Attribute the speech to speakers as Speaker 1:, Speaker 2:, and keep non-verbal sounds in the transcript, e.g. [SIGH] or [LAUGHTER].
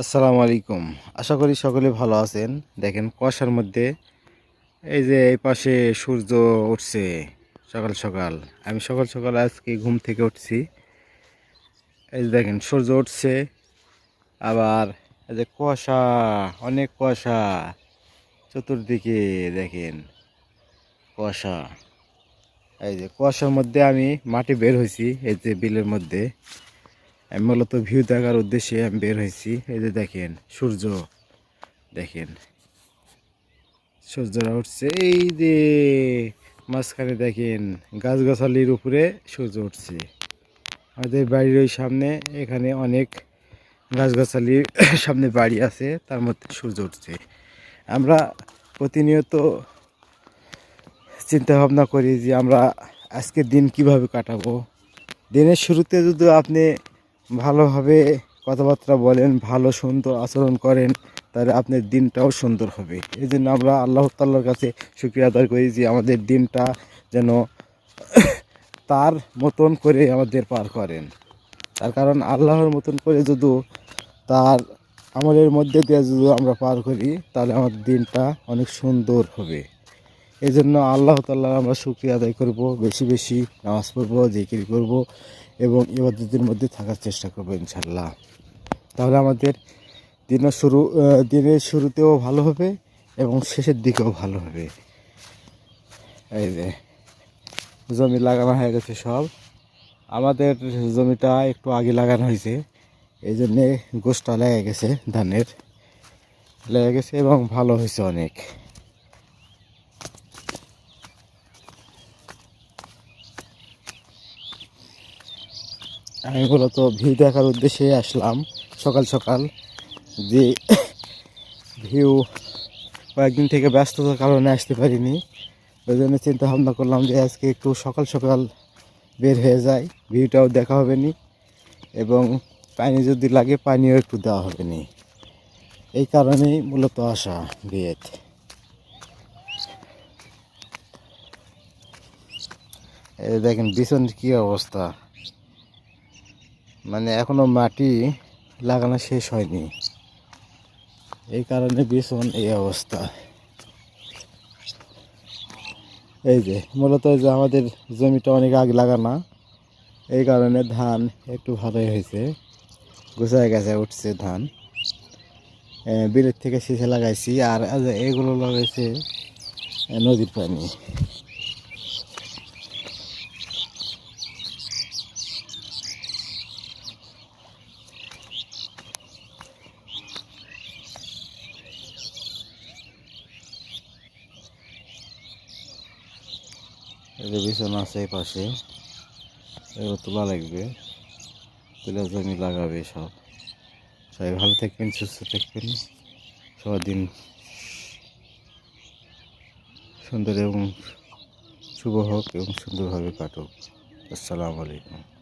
Speaker 1: আসসালামু আলাইকুম। আশা করি সকলে ভালো আছেন। দেখেন, কুয়াশার মধ্যে এই যে এই পাশে সূর্য উঠছে সকাল সকাল। আমি সকাল সকাল আজকে ঘুম থেকে উঠছি। এই যে দেখেন, সূর্য উঠছে, আবার এই যে কুয়াশা, অনেক কুয়াশা। চতুর্দিকে দেখেন, কুয়াশা। এই যে কুয়াশার মধ্যে আমি মাটি বের হয়েছি, এই যে বিলের মধ্যে। আমি মূলত ভিউ দেখার উদ্দেশ্যে আমি বের হয়েছি। এই যে দেখেন, সূর্য। দেখেন, সূর্যরা উঠছে। এই যে মাঝখানে দেখেন, গাছগাছালির উপরে সূর্য উঠছে। আমাদের বাড়ির ওই সামনে এখানে অনেক গাছগাছালির [COUGHS] সামনে বাড়ি আছে, তার মধ্যে সূর্য উঠছে। আমরা প্রতিনিয়ত চিন্তা ভাবনা করি যে আমরা আজকের দিন কীভাবে কাটাবো। দিনের শুরুতে যদি আপনি ভালোভাবে কথাবার্তা বলেন, ভালো সুন্দর আচরণ করেন, তাহলে আপনার দিনটাও সুন্দর হবে। এই জন্য আমরা আল্লাহ তাল্লার কাছে শুক্রিয়া আদায় করি যে আমাদের দিনটা যেন [COUGHS] তার মতন করে আমাদের পার করেন। তার কারণ আল্লাহর মতন করে যদি তার আমাদের মধ্যে দিয়ে যদি আমরা পার করি, তাহলে আমাদের দিনটা অনেক সুন্দর হবে। এই জন্য আল্লাহ তাল্লাহ আমরা শুক্রিয়া আদায় করব, বেশি বেশি নামাজ পড়ব, জিকির করব এবং ইবাদতের মধ্যে থাকার চেষ্টা করব ইনশাল্লাহ তাহলে আমাদের দিনের শুরু দিনের শুরুতেও ভালো হবে এবং শেষের দিকেও ভালো হবে। এই যে, জমি লাগানো হয়ে গেছে সব। আমাদের জমিটা একটু আগে লাগানো হয়েছে এই জন্যে গোষ্ঠটা লেগে গেছে, ধানের। লেগে গেছে এবং ভালো হয়েছে অনেক। আমি মূলত ভিউ দেখার উদ্দেশ্যে আসলাম সকাল সকাল। যে ভিউ কয়েকদিন থেকে ব্যস্ততার কারণে আসতে পারিনি। ওই জন্য চিন্তা ভাবনা করলাম যে আজকে একটু সকাল সকাল বের হয়ে যায় ভিউটাও দেখা হবে নি এবং পানি যদি লাগে পানিও একটু দেওয়া হবে নি। এই কারণেই মূলত আসা বিয়েতে দেখেন বিছন কী অবস্থা? মানে এখনও মাটি লাগানো শেষ হয়নি। এই কারণে ভীষণ এই অবস্থা। এই যে, মূলত যে আমাদের জমিটা অনেক আগে লাগানো, এই কারণে ধান একটু ভালোই হয়েছে। গুছায় গেছে, উঠছে ধান। বিলের থেকে শেষে লাগাইছি, আর এগুলো লাগাইছে নদীর পানি। যে বিছানা আছে এই পাশে, এগুলো তোলা লাগবে। তুলে জমি লাগাবে সব। সবাই ভালো থাকবেন, সুস্থ থাকবেন। সবার দিন সুন্দর এবং শুভ হোক এবং সুন্দরভাবে কাটুক। আসসালামু আলাইকুম।